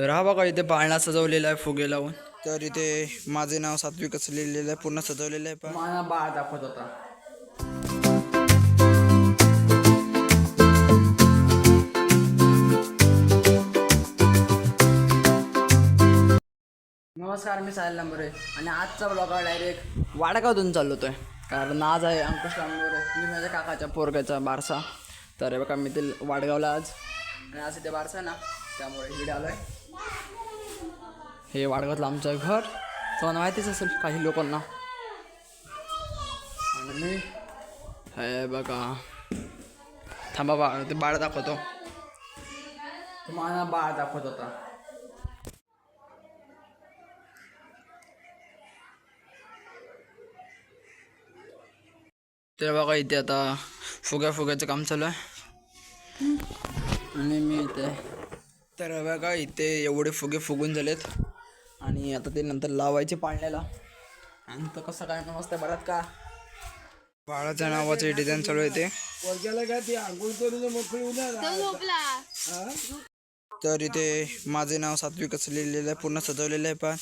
तर हा बघा इथे पाळणा सजवलेला आहे फुगे लावून. तर इथे माझे नाव सात्विक असं लिहिलेलं आहे पूर्ण सजवलेलं आहे पण. मला बाळ दाखवत होता. नमस्कार मी साहिल नंबरे आणि आजचा ब्लॉग डायरेक्ट वाडगावतून चाललो होतोय कारण आज आहे अंकुश लांबोरे. मी माझ्या काकाच्या पोरग्याचा बारसा. तर हे बघा मी ते वाडगावला आज. आणि आज इथे बारसा आहे ना त्यामुळे इकडे आलो आहे हे वाडगातलं आमचं घर. तुम्हाला माहितीच असेल काही लोकांना. आणि मी हे बघा. थांबा बाळ ते बाळ दाखवतो. तुम्हाला बाळ दाखवत होता. ते बघा इथे आता फुग्या फुग्याचं काम चालू आहे. आणि मी इथे तर बघा इथे एवढे फुगे फुगून झालेत. आणि आता ते नंतर लावायचे पाळण्याला. आणि तर कसं काय नमस्ते बरं का? बाळाच्या नावाचे डिझाईन चालू आहे ते. तर इथे माझे नाव सात्विक असं लिहिलेलं आहे पूर्ण सजवलेलं आहे पण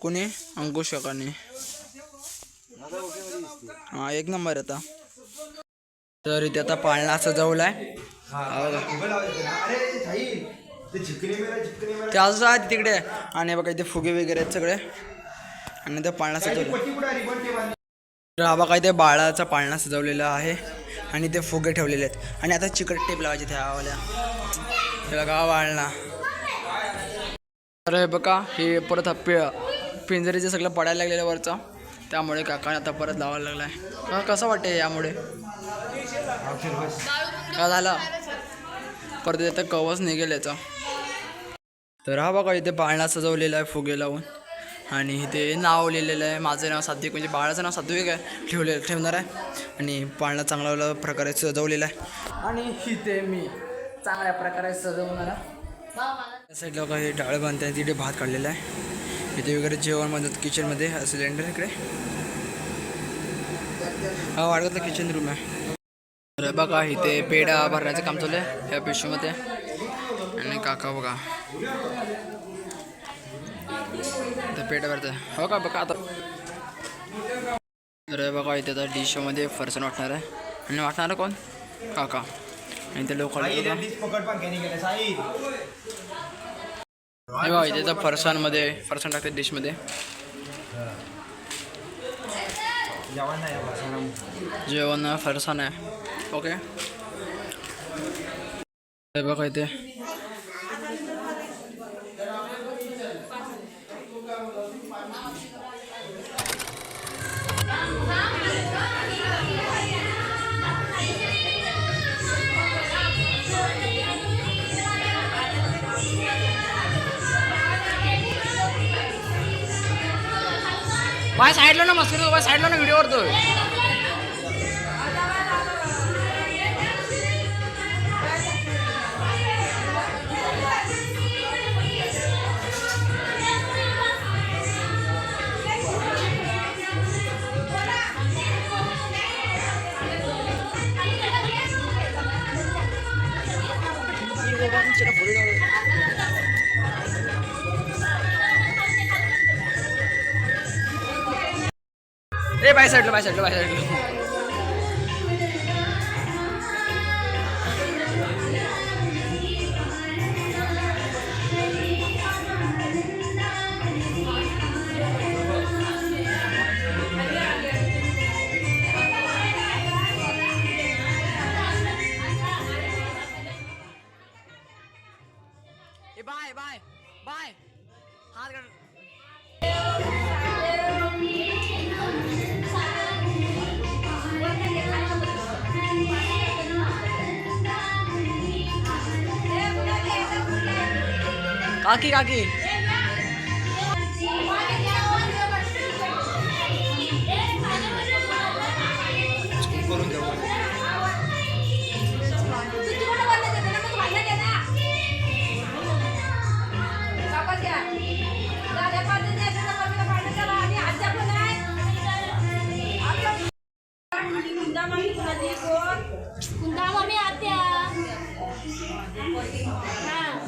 कोणी अंकुश काकाने. हा एक नंबर आता. तर इथे आता पाळणा सजवला आहे ते असं आहे तिकडे. आणि बघा इथे फुगे वगैरे आहेत सगळे. आणि ते पाळणा सजवलं हा बघा इथे बाळाचा पाळणा सजवलेला आहे. आणि ते फुगे ठेवलेले आहेत. आणि आता चिकट टेप लावायचे त्या आवाल्या बघा हा पाळणा तर हे बघा हे परत हा पे पिंजरीचं सगळं पडायला लागलेलं वरचं. त्यामुळे काकाने आता परत लावायला लागला आहे कसं वाटते यामुळे? काय झालं? परत इथं कवच निघेल याचा. तर हा बघा इथे पाळणा सजवलेला आहे फुगे लावून. आणि इथे नाव लिहिलेलं आहे. माझं नाव सात्विक म्हणजे बाळाचं नाव सात्विक आहे ठेवले ठेवणार आहे. आणि पाळणा चांगल्या प्रकारे सजवलेला आहे. आणि इथे मी चांगल्या प्रकारे सजवणार त्या साईडला बघा हे डाळ बांधताय तिथे भात काढलेला आहे. इथे वगैरे जेवण बनवत किचनमध्ये सिलेंडर इकडे. हा वाढवतला किचन रूम आहे. तर बघा इथे पेढा भरण्याचं काम चालू आहे या पिशवीमध्ये. आणि काका बघा तर पेढा भरतं हो का? बघा आता. तर हे बघा इथे आता डिशमध्ये फरसाण वाटणार आहे. आणि वाटणार कोण? काका. आणि ते लोक बघा. इथे तर फरसाणमध्ये फरसाण टाकते डिशमध्ये जेवण आहे, फरसाण आहे. ओके बघा इथे. बाय साईडला ना मस्ती बाय साईडला ना व्हिडिओ करतोय अरे बाय साईडला बाय साईडला बाय साईडला. ए बाय बाय बाय. हात काकी काकी कुंदा मम्मी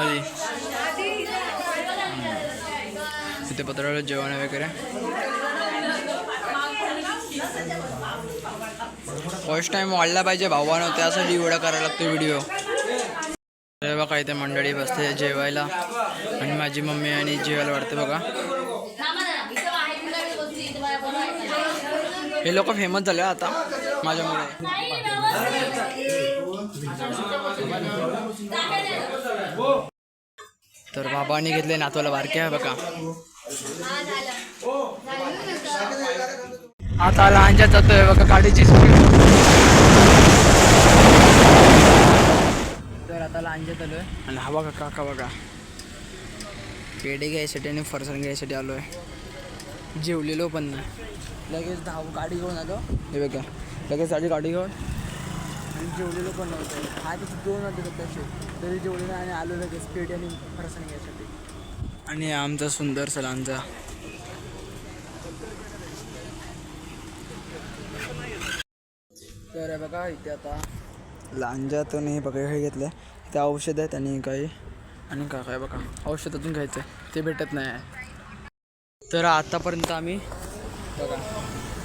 खाली तिथे पत्रावळ जेवण वगैरे फर्स्ट टाइम वाढला पाहिजे भावानं त्यासाठी एवढा करायला लागतो व्हिडिओ तर बघा इथे मंडळी बसते जेवायला. आणि माझी मम्मी आणि जेवायला वाटते बघा. हे लोक फेमस झाले हो आता माझ्यामुळे. तर बाबांनी घेतले नातवाला बारक्या आहे बघा. आता लहानच्या जातोय बघा गाडीची स्पीड तर आता लहानच्यात आलोय आणि हवा का काका बघा. पेढे घ्यायसाठी आणि फरसाण घ्यायसाठी आलो आहे जेवलेलो पण नाही. लगेच धाव गाडी घेऊन आलो. हे बघा लगेच आधी गाडी घेऊन. जेवलेलो पण नव्हतं हा तिथे दोन वाजत होते तसे तरी जेवलेलो आणि आलो लगेच पेढे आणि फरसाण घ्यायसाठी आणि आमचा सुंदर सलांचा तर बघा इथे आता लांजातून हे बघा हे घेतलं ते औषध आहेत आणि काही आणि का काय बघा औषध अजून घ्यायचं आहे ते भेटत नाही. आहे तर आतापर्यंत आम्ही बघा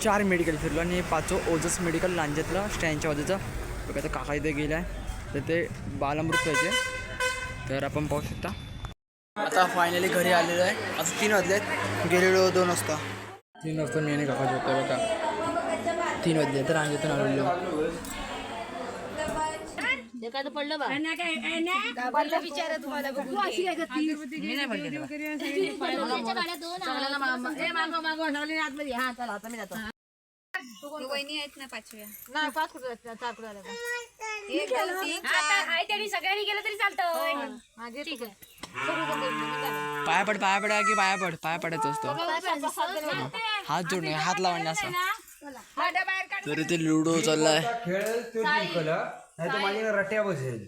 चार मेडिकल फिरलो आणि पाचवं ओजस मेडिकल लांजातलं स्टँडच्या बाजूचं. बघा तर काका इथे गेला आहे तर ते बालामृत व्हायचे तर आपण पाहू शकता. आता फायनली घरी आलेलो आहे. तीन वाजले आहेत. गेलेलो दोन वाजता. तीन वाजता मी आणि काका झोपतोय बघा. तीन वाजले तर रांगेतून आलेलो. एखादं पडलं विचार तुम्हाला वहिनी आहेत ना पाचव्या. नाही, पाच कुठं त्यांनी सगळ्यांनी गेलं तरी चालतं मागे ठीक आहे. करू का करू? मी काय? पाया पड पाया पडा की पाया पड पाया पडायचं असतो. हात जोडणे हात लावणे असं तर इथे लुडो चाललाय. खेळेल तो जिंकला. नाही तर माझ्या रट्या बसेल.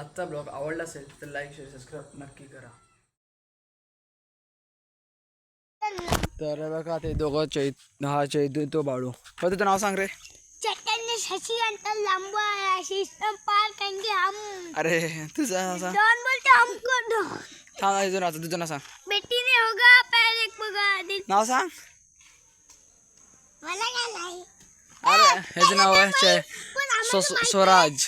आजचा ब्लॉग आवडला असेल तर लाईक शेअर सबस्क्राईब नक्की करा. तर बघा ते दोघं चैत हा चैतू तो बाळू. हो तुझं नाव सांग रे. चैतन्य शशिकांत लांबा पार करेंगे हम. अरे तुझं नाव सांग. डॉन बोलते हमको दो? थांब ना, तुझं नाव तुझं नाव सांग. बेटी ने होगा पैर एक दिल नाव सांग. मला काय नाही. अरे ह्याचं नाव आहे चे- पण स्व- स्वराज.